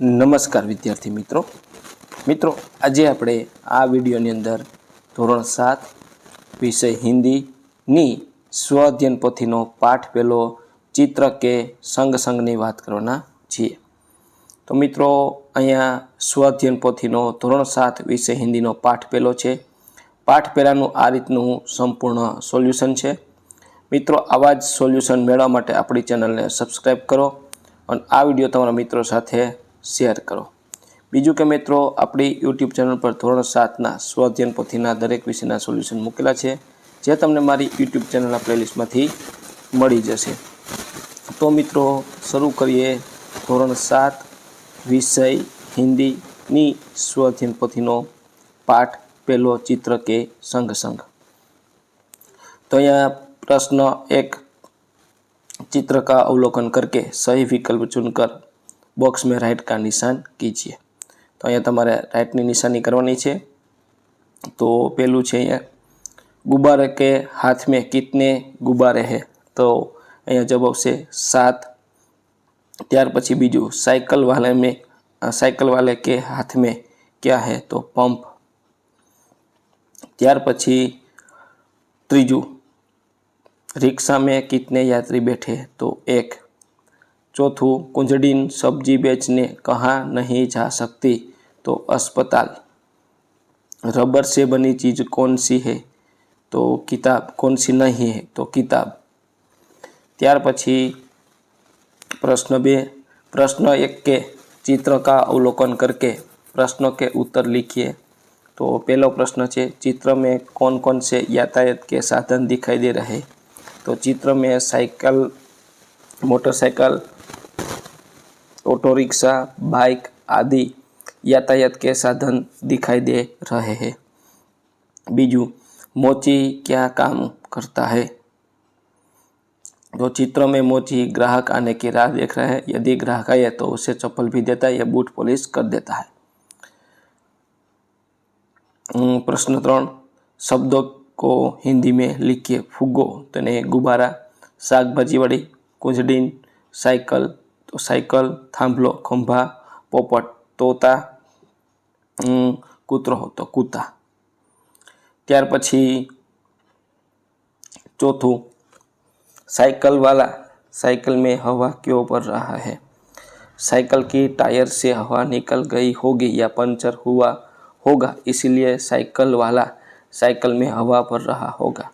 નમસ્કાર વિદ્યાર્થી મિત્રો. મિત્રો, આજે આપણે આ વિડીયોની અંદર ધોરણ સાત વિષય હિન્દીની સ્વ અધ્યયન પોથીનો પાઠ પહેલો ચિત્ર કે સંગ સંગની વાત કરવાના છીએ. તો મિત્રો, અહીંયા સ્વ અધ્યયન પોથીનો ધોરણ સાત વિષય હિન્દીનો પાઠ પહેલો છે. પાઠ પહેલાંનું આ રીતનું સંપૂર્ણ સોલ્યુશન છે. મિત્રો, આવા જ સોલ્યુશન મેળવવા માટે આપણી ચેનલને સબસ્ક્રાઈબ કરો અને આ વીડિયો તમારા મિત્રો સાથે શેર કરો બીજું કે મિત્રો આપણી યુટ્યુબ ચેનલ પર ધોરણ સાતના સ્વઅધ્યયન પોથીના દરેક વિષયના સોલ્યુશન મૂકેલા છે જે તમને મારી યુટ્યુબ ચેનલના પ્લેલિસ્ટમાંથી મળી જશે તો મિત્રો શરૂ કરીએ ધોરણ સાત વિષય હિન્દીની સ્વઅધ્યયન પોથીનો પાઠ પહેલો ચિત્ર કે સંગ સંગ तो यहाँ प्रश्न एक चित्र का अवलोकन करके सही विकल्प चुनकर बॉक्स में राइट का निशान कीजिए तो अँ तेरे राइट निशानी करवा है तो पेलूँ से गुब्बारे के हाथ में कितने गुब्बारे है तो अँ जवाब से सात त्यार पी बीजू साइकल वाले में साइकल वाले के हाथ में क्या है तो पंप त्यार पी तीजू रिक्शा में कितने यात्री बैठे तो एक चौथू कुंजड़ीन सब्जी बेचने कहाँ नहीं जा सकती तो अस्पताल रबर से बनी चीज़ कौन सी है तो किताब कौन सी नहीं है तो किताब ત્યાર પછી प्रश्न बे प्रश्न एक के चित्र का अवलोकन करके प्रश्नों के उत्तर लिखिए तो पहला प्रश्न है चित्र में कौन कौन से यातायात के साधन दिखाई दे रहे तो चित्र में cycle motorcycle auto rickshaw bike आदि यातायात के साधन दिखाई दे रहे हैं बीजू मोची क्या काम करता है तो चित्र में मोची ग्राहक आने की राह देख रहा है यदि ग्राहक आए तो उसे चप्पल भी देता है या बूट पॉलिश कर देता है हम्म, प्रश्न त्रण शब्दों को हिंदी में लिखिए फुग्गो तो ने गुब्बारा શાકભાજી વાળી કુંજડીન સાયકલ તો સાયકલ થાંભલો ખંભા પોપટ તોતા અમ, કૂતરો તો કૂતા ત્યાર પછી चौथों साइकिल वाला साइकिल में हवा क्यों भर रहा है साइकिल की टायर से हवा निकल गई होगी या पंचर हुआ होगा इसलिए साइकिल वाला साइकिल में हवा भर रहा होगा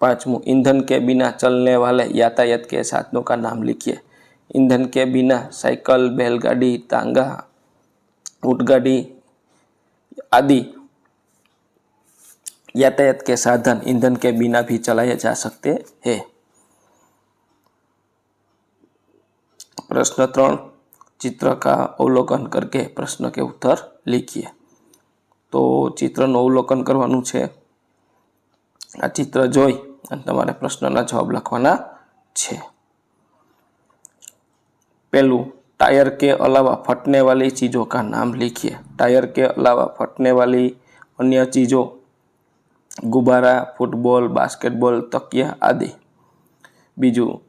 पाँचवों ईंधन के बिना चलने वाले यातायात के साधनों का नाम लिखिए ईंधन के बिना साइकिल बैलगाड़ी तांगा ऊँटगाड़ी आदि यातायात के साधन ईंधन के बिना भी चलाए जा सकते हैं प्रश्न त्रण चित्र का अवलोकन करके प्रश्न के उत्तर लिखिए તો ચિત્રનું અવલોકન કરવાનું છે આ ચિત્ર જોઈ અને તમારે પ્રશ્નના જવાબ લખવાના છે पहलू टायर के अलावा फटने वाली चीज़ों का नाम लिखिए। टायर के अलावा फटने वाली अन्य चीज़ों, गुब्बारा, फुटबॉल, बास्केटबॉल, तकिया आदि। बीजू,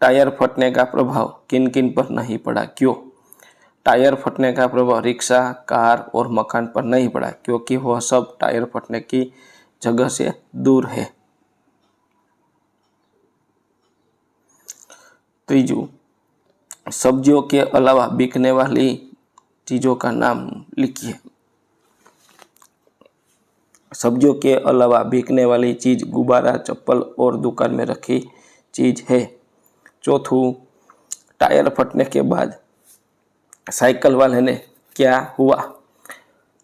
टायर फटने का प्रभाव किन किन पर नहीं पड़ा? क्यों? टायर फटने का प्रभाव रिक्शा, कार और मकान पर नहीं पड़ा, क्योंकि वह सब टायर फटने की जगह से दूर है। त्रीजू सब्जियों के अलावा बिकने वाली चीज़ों का नाम लिखिए सब्जियों के अलावा बिकने वाली चीज़ गुब्बारा चप्पल और दुकान में रखी चीज़ है चौथू टायर फटने के बाद साइकिल वाले ने क्या हुआ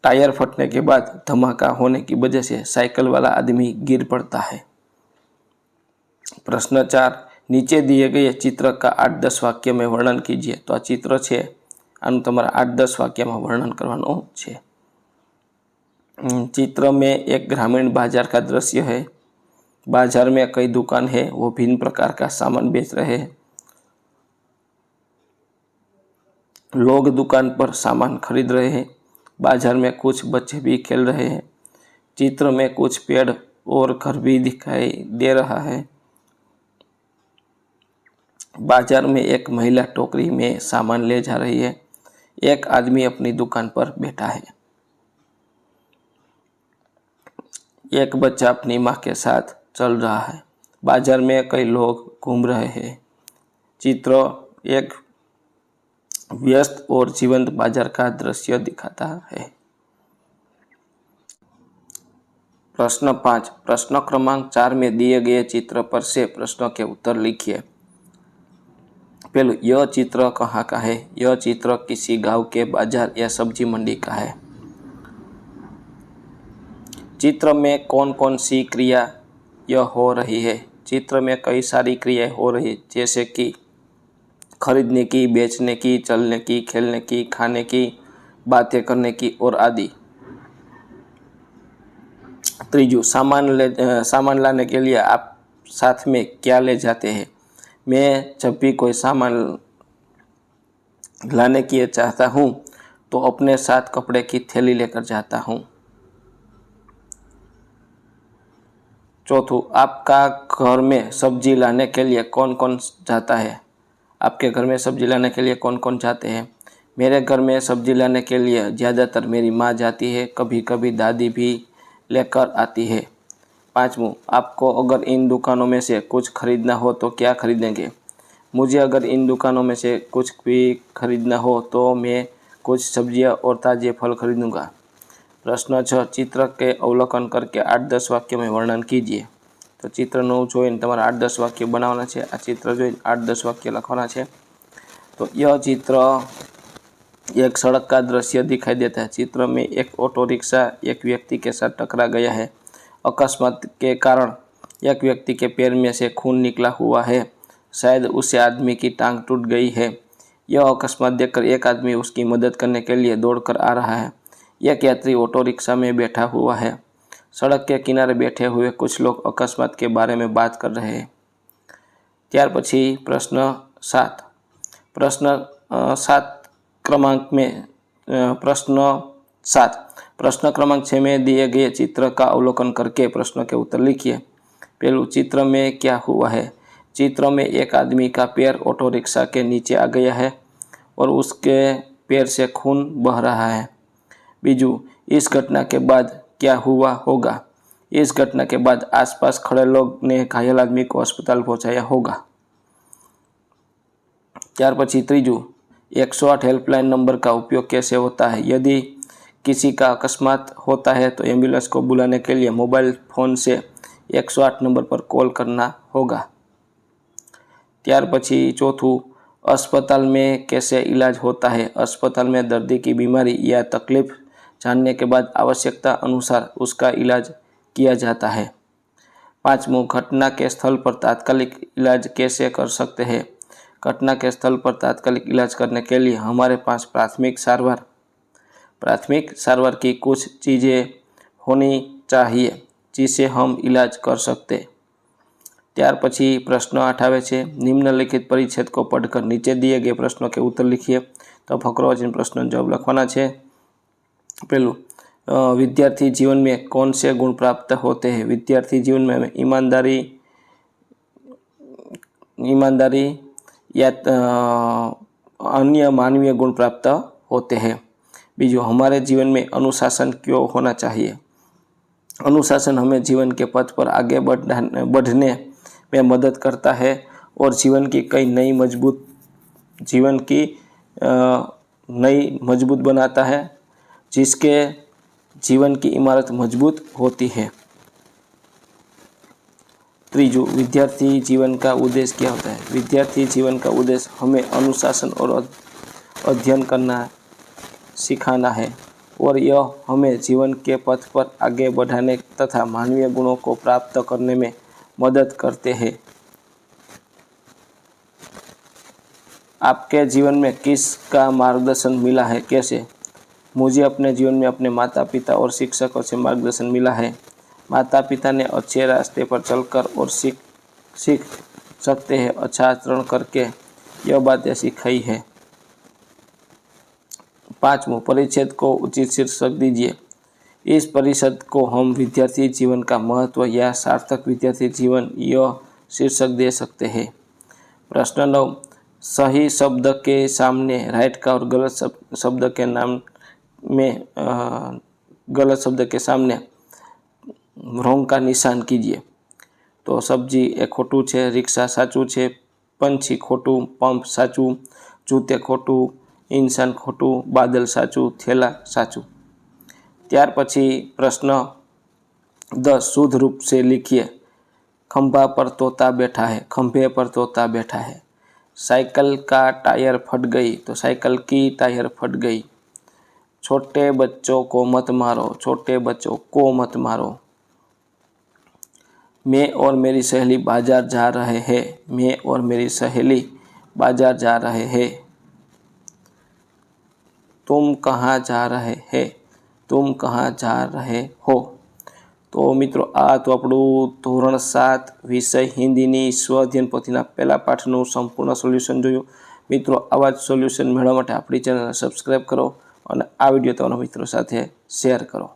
टायर फटने के बाद धमाका होने की वजह से साइकिल वाला आदमी गिर पड़ता है प्रश्न चार नीचे दिए गए चित्र का आठ दस वक्य में वर्णन कीजिए। तो आ चित्र है आठ दस આઠ में वर्णन करने चित्र में एक ग्रामीण बाज़ार का दृश्य है। बाज़ार में कई दुकान है, वो भिन्न प्रकार का सामान बेच रहे हैं। लोग दुकान पर सामान खरीद रहे हैं। बाज़ार में कुछ बच्चे भी खेल रहे हैं। चित्र में कुछ पेड़ और घर भी दिखाई दे रहा है। बाज़ार में एक महिला टोकरी में सामान ले जा रही है। एक आदमी अपनी दुकान पर बैठा है। एक बच्चा अपनी माँ के साथ चल रहा है। बाज़ार में कई लोग घूम रहे हैं। चित्र एक व्यस्त और जीवंत बाज़ार का दृश्य दिखाता है। प्रश्न पाँच, प्रश्न क्रमांक चार में दिए गए चित्र पर से प्रश्नों के उत्तर लिखिए। पहले यह चित्र कहाँ का है? यह चित्र किसी गाँव के बाज़ार या सब्ज़ी मंडी का है। चित्र में कौन कौन सी क्रिया यह हो रही है? चित्र में कई सारी क्रियाएँ हो रही जैसे कि खरीदने की, बेचने की, चलने की, खेलने की, खाने की, बातें करने की और आदि। त्रीजू, सामान ले सामान लाने के लिए आप साथ में क्या ले जाते हैं? मैं जब भी कोई सामान लाने की चाहता हूँ तो अपने साथ कपड़े की थैली लेकर जाता हूँ। चौथों, आपका घर में सब्ज़ी लाने के लिए कौन कौन जाता है? आपके घर में सब्ज़ी लाने के लिए कौन कौन जाते हैं? मेरे घर में सब्ज़ी लाने के लिए ज़्यादातर मेरी माँ जाती है कभी कभी दादी भी लेकर आती है। पाँचवूँ, आपको अगर इन दुकानों में से कुछ खरीदना हो तो क्या खरीदेंगे? मुझे अगर इन दुकानों में से कुछ भी खरीदना हो तो मैं कुछ सब्ज़ियाँ और ताज़े फल खरीदूँगा। प्रश्न छ, चित्र के अवलोकन करके आठ दस वाक्य में वर्णन कीजिए। तो चित्र જોઈને તમારે आठ दस वाक्य બનાવવાના है आ चित्र जो आठ दस वाक्य લખવાના है तो यह चित्र एक सड़क का दृश्य दिखाई देता है। चित्र में एक ऑटो रिक्शा एक व्यक्ति के साथ टकरा गया है। अकस्मात के कारण एक व्यक्ति के पैर में से खून निकला हुआ है शायद उसे आदमी की टांग टूट गई है यह अकस्मात देखकर एक आदमी उसकी मदद करने के लिए दौड़कर आ रहा है एक यात्री ऑटो रिक्शा में बैठा हुआ है सड़क के किनारे बैठे हुए कुछ लोग अकस्मात के बारे में बात कर रहे हैं ત્યાર પછી પ્રશ્ન સાત પ્રશ્ન સાત क्रमांक में प्रश्न सात प्रश्न क्रमांक छः में दिए गए चित्र का अवलोकन करके प्रश्नों के उत्तर लिखिए पहलू चित्र में क्या हुआ है चित्र में एक आदमी का पैर ऑटो रिक्शा के नीचे आ गया है और उसके पैर से खून बह रहा है बीजू इस घटना के बाद क्या हुआ होगा इस घटना के बाद आसपास खड़े लोग ने घायल आदमी को अस्पताल पहुंचाया होगा ત્યાર પછી ત્રીજું એકસો આઠ हेल्पलाइन नंबर का उपयोग कैसे होता है यदि किसी का अकस्मात होता है तो एम्बुलेंस को बुलाने के लिए मोबाइल फ़ोन से 108 नंबर पर कॉल करना होगा ત્યાર પછી ચોથું अस्पताल में कैसे इलाज होता है अस्पताल में दर्दी की बीमारी या तकलीफ जानने के बाद आवश्यकता अनुसार उसका इलाज किया जाता है पाँचवों घटना के स्थल पर तात्कालिक इलाज कैसे कर सकते हैं घटना के स्थल पर तात्कालिक इलाज करने के लिए हमारे पास प्राथमिक सारवार प्राथमिक सर्वर की कुछ चीज़ें होनी चाहिए, जिसे हम इलाज कर सकते। त्यार पी प्रश्न આઠ निम्नलिखित परिच्छेद को पढ़कर नीचे दिए गए प्रश्नों के उत्तर लिखिए। तो તો प्रश्न जवाब પ્રશ્નનો है લખવાના विद्यार्थी जीवन में कौन से गुण प्राप्त होते हैं? विद्यार्थी जीवन में ईमानदारी ईमानदारी या अन्य मानवीय गुण प्राप्त होते हैं। बीजू हमारे जीवन में अनुशासन क्यों होना चाहिए? अनुशासन हमें जीवन के पथ पर आगे बढ़ने में मदद करता है और जीवन की कई नई मज़बूत, जीवन की नई मज़बूत बनाता है, जिसके जीवन की इमारत मज़बूत होती है। त्रीजू, विद्यार्थी जीवन का उद्देश्य क्या होता है? विद्यार्थी जीवन का उद्देश्य हमें अनुशासन और अध्ययन करना सिखाना है और यह हमें जीवन के पथ पर आगे बढ़ाने तथा मानवीय गुणों को प्राप्त करने में मदद करते हैं। आपके जीवन में किसका मार्गदर्शन मिला है? कैसे? मुझे अपने जीवन में अपने माता पिता और शिक्षकों से मार्गदर्शन मिला है। माता पिता ने अच्छे रास्ते पर चलकर और सीख सीख सकते हैं अच्छा आचरण करके यह बातें सिखाई है। पाँचवों परिच्छेद को उचित शीर्षक दीजिए इस परिषद को हम विद्यार्थी जीवन का महत्व या सार्थक विद्यार्थी जीवन यह शीर्षक दे सकते हैं प्रश्न नौ सही शब्द के सामने राइट का और गलत शब- शब्द के नाम में अ, गलत शब्द के सामने રોંગ કા નિશાન કીજીએ તો સબ્જી એ ખોટું છે રિક્ષા સાચું છે પંછી ખોટું પંપ સાચું જૂતે ખોટું ઇન્સાન ખોટું બાદલ સાચું થેલા સાચું ત્યાર પછી પ્રશ્ન दस शुद्ध रूप से लिखिए खंभा पर तोता बैठा है खंभे पर तोता बैठा है साइकिल का टायर फट गई तो साइकिल की टायर फट गई छोटे बच्चों को मत मारो छोटे बच्चों को मत मारो मैं और मेरी सहेली बाजार जा रहे हैं मैं और मेरी सहेली बाजार जा रहे हैं તુમ કહા જા રહે હે તુમ કહા જા રહે હો તો મિત્રો આ તો આપણું ધોરણ સાત વિષય હિન્દીની સ્વઅધ્યયન પોથીના પહેલા પાઠનું સંપૂર્ણ સોલ્યુશન જોયું. મિત્રો, આવા જ સોલ્યુશન મેળવવા માટે આપણી ચેનલને સબસ્ક્રાઈબ કરો અને આ વીડિયો તમારા મિત્રો સાથે શેર કરો.